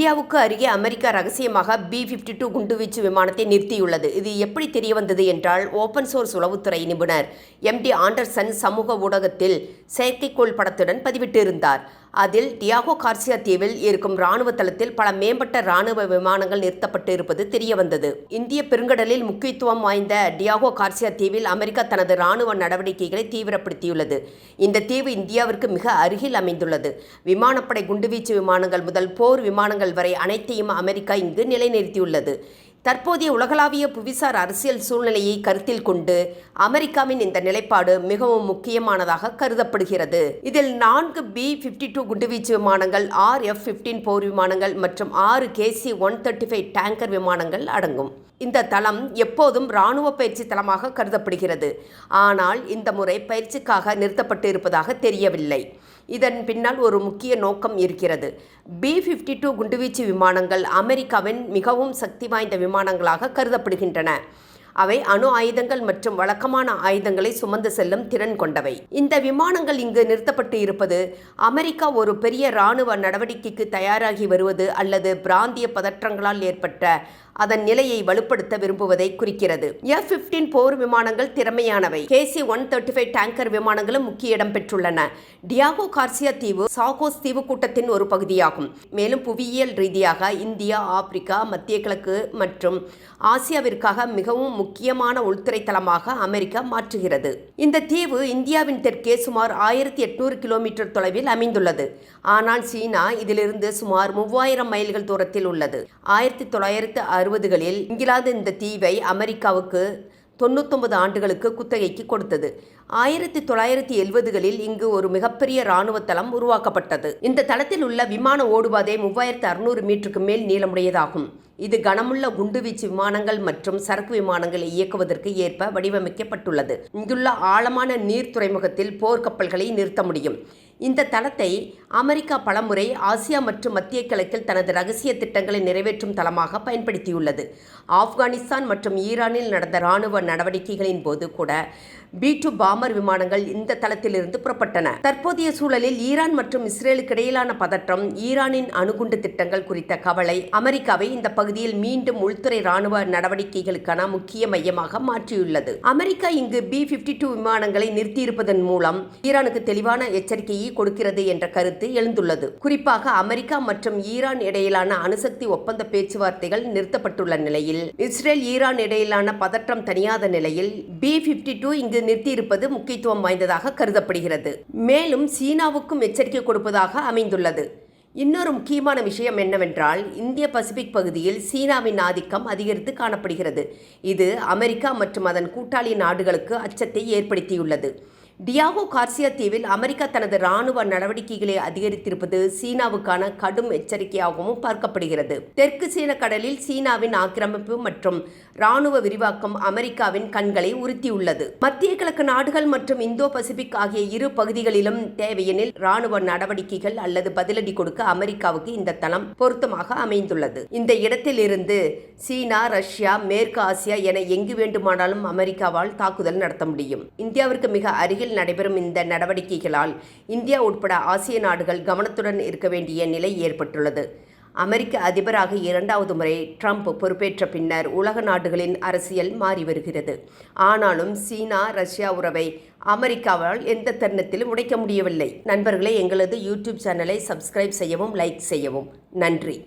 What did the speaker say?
இந்தியாவுக்கு அருகே அமெரிக்கா ரகசியமாக பி பிப்டி டூ குண்டுவீச்சு விமானத்தை நிறுத்தியுள்ளது. இது எப்படி தெரிய வந்தது என்றால் ஓபன் சோர்ஸ் உளவுத்துறை நிபுணர் எம்டி ஆண்டர்சன் சமூக ஊடகத்தில் செயற்கைக்கோள் படத்துடன் பதிவிட்டிருந்தார். அதில் டியாகோ கார்சியா தீவில் இருக்கும் ராணுவ தளத்தில் பல மேம்பட்ட ராணுவ விமானங்கள் நிறுத்தப்பட்டு இருப்பது தெரிய வந்தது இந்திய பெருங்கடலில் முக்கியத்துவம் வாய்ந்த டியாகோ கார்சியா தீவில் அமெரிக்கா தனது ராணுவ நடவடிக்கைகளை தீவிரப்படுத்தியுள்ளது. இந்த தீவு இந்தியாவிற்கு மிக அருகில் அமைந்துள்ளது. விமானப்படை குண்டுவீச்சு விமானங்கள் முதல் போர் விமானங்கள் வரை அனைத்தையும் அமெரிக்கா இங்கு நிலைநிறுத்தியுள்ளது. தற்போதைய உலகளாவிய புவிசார் அரசியல் சூழ்நிலையை கருத்தில் கொண்டு அமெரிக்காவின் இந்த நிலைப்பாடு மிகவும் முக்கியமானதாக கருதப்படுகிறது. இதில் நான்கு பி பிப்டி டூ குண்டுவீச்சு விமானங்கள் ஆர் எஃப் பிப்டீன் போர் விமானங்கள் மற்றும் ஆறு KC one thirty five tanker விமானங்கள் அடங்கும். இந்த தளம் எப்போதும் இராணுவ பயிற்சி தளமாக கருதப்படுகிறது. ஆனால் இந்த முறை பயிற்சிக்காக நிறுத்தப்பட்டு இருப்பதாக தெரியவில்லை. இதன் பின்னால் ஒரு முக்கிய நோக்கம் இருக்கிறது. பி ஃபிஃப்டி டூ குண்டுவீச்சு விமானங்கள் அமெரிக்காவின் மிகவும் சக்தி வாய்ந்த விமானங்களாக கருதப்படுகின்றன. அவை அணு ஆயுதங்கள் மற்றும் வழக்கமான ஆயுதங்களை சுமந்து செல்லும் திறன் கொண்டவை. இந்த விமானங்கள் இங்கு நிறுத்தப்பட்டு இருப்பது அமெரிக்கா ஒரு பெரிய இராணுவ நடவடிக்கைக்கு தயாராகி வருவது அல்லது பிராந்திய பதற்றங்களால் ஏற்பட்ட அதன் நிலையை வலுப்படுத்த விரும்புவதை குறிக்கிறது. எஃப் பிப்டீன் போர் விமானங்கள் திறமையானவை. KC one thirty five tanker விமானங்களும் முக்கிய இடம் பெற்றுள்ளன. டியாகோ கார்சியா தீவு சாகோஸ் தீவு கூட்டத்தின் ஒரு பகுதியாகும். மேலும் புவியியல் ரீதியாக இந்தியா ஆப்பிரிக்கா மத்திய கிழக்கு மற்றும் ஆசியாவிற்காக மிகவும் முக்கியமான உள்துறை தளமாக அமெரிக்கா மாற்றுகிறது. இந்த தீவு இந்தியாவின் தெற்கே சுமார் ஆயிரத்தி எட்நூறு கிலோமீட்டர் தொலைவில் அமைந்துள்ளது. ஆனால் சீனா இதிலிருந்து சுமார் மூவாயிரம் மைல்கள் தூரத்தில் உள்ளது. ஆயிரத்தி தொள்ளாயிரத்து அறுபதுகளில் இங்கிலாந்து இந்த தீவை அமெரிக்காவுக்கு தொண்ணூத்தொன்பது ஆண்டுகளுக்கு குத்தகைக்கு கொடுத்தது. ஆயிரத்தி தொள்ளாயிரத்தி எழுபதுகளில் இங்கு ஒரு மிகப்பெரிய இராணுவ தளம் உருவாக்கப்பட்டது. இந்த தளத்தில் உள்ள விமான ஓடுபாதை மூவாயிரத்து அறுநூறு மீட்டருக்கு மேல் நீளமுடையதாகும். இது கனமுள்ள குண்டுவீச்சு விமானங்கள் மற்றும் சரக்கு விமானங்களை இயக்குவதற்கு ஏற்ப வடிவமைக்கப்பட்டுள்ளது. இங்குள்ள ஆழமான நீர் துறைமுகத்தில் போர்க்கப்பல்களை நிறுத்த முடியும். இந்த தளத்தை அமெரிக்கா பலமுறை ஆசியா மற்றும் மத்திய கிழக்கில் தனது ரகசிய திட்டங்களை நிறைவேற்றும் தளமாக பயன்படுத்தியுள்ளது. ஆப்கானிஸ்தான் மற்றும் ஈரானில் நடந்த இராணுவ நடவடிக்கைகளின் போது கூட பி டூ பாமர் விமானங்கள் இந்த தளத்திலிருந்து புறப்பட்டன. தற்போதைய சூழலில் ஈரான் மற்றும் இஸ்ரேலுக்கு இடையிலான பதற்றம் ஈரானின் அணுகுண்டு திட்டங்கள் குறித்த கவலை அமெரிக்காவை இந்த பகுதியில் மீண்டும் உள்துறை ராணுவ நடவடிக்கைகளுக்கான முக்கிய மையமாக மாற்றியுள்ளது. அமெரிக்கா இங்கு பி பிப்டி டூ விமானங்களை நிறுத்தியிருப்பதன் மூலம் ஈரானுக்கு தெளிவான எச்சரிக்கையை கொடுக்கிறது என்ற கருத்து எழுந்துள்ளது. குறிப்பாக அமெரிக்கா மற்றும் ஈரான் இடையிலான அணுசக்தி ஒப்பந்த பேச்சுவார்த்தைகள் நிறுத்தப்பட்டுள்ள நிலையில் இஸ்ரேல் ஈரான் இடையிலான பதற்றம் தனியாத நிலையில் பி பிப்டி டூ இங்கு நிறுத்தியிருப்பது முக்கியத்துவம் வாய்ந்ததாக கருதப்படுகிறது. மேலும் சீனாவுக்கும் எச்சரிக்கை கொடுப்பதாக அமைந்துள்ளது. இன்னொரு முக்கியமான விஷயம் என்னவென்றால் இந்திய பசிபிக் பகுதியில் சீனாவின் ஆதிக்கம் அதிகரித்து காணப்படுகிறது. இது அமெரிக்கா மற்றும் அதன் கூட்டாளி நாடுகளுக்கு அச்சத்தை ஏற்படுத்தியுள்ளது. டியாகோ கார்சியா தீவில் அமெரிக்கா தனது ராணுவ நடவடிக்கைகளை அதிகரித்திருப்பது சீனாவுக்கான கடும் எச்சரிக்கையாகவும் பார்க்கப்படுகிறது. தெற்கு சீன கடலில் சீனாவின் ஆக்கிரமிப்பு மற்றும் ராணுவ விரிவாக்கம் அமெரிக்காவின் கண்களை உறுத்தியுள்ளது. மத்திய கிழக்கு நாடுகள் மற்றும் இந்தோ பசிபிக் ஆகிய இரு பகுதிகளிலும் தேவையெனில் ராணுவ நடவடிக்கைகள் அல்லது பதிலடி கொடுக்க அமெரிக்காவுக்கு இந்த தளம் பொருத்தமாக அமைந்துள்ளது. இந்த இடத்தில் இருந்து சீனா ரஷ்யா மேற்கு ஆசியா என எங்கு வேண்டுமானாலும் அமெரிக்காவால் தாக்குதல் நடத்த முடியும். இந்தியாவிற்கு மிக அருகில் நடைபெறும் இந்த நடவடிக்கைகளால் இந்தியா உட்பட ஆசிய நாடுகள் கவனத்துடன் இருக்க வேண்டிய நிலை ஏற்பட்டுள்ளது. அமெரிக்க அதிபராக இரண்டாவது முறை ட்ரம்ப் பொறுப்பேற்ற பின்னர் உலக நாடுகளின் அரசியல் மாறி வருகிறது. ஆனாலும் சீனா ரஷ்யா உறவை அமெரிக்காவால் எந்த தருணத்திலும் உடைக்க முடியவில்லை. நண்பர்களே எங்களது யூடியூப் சேனலை சப்ஸ்கிரைப் செய்யவும் லைக் செய்யவும். நன்றி.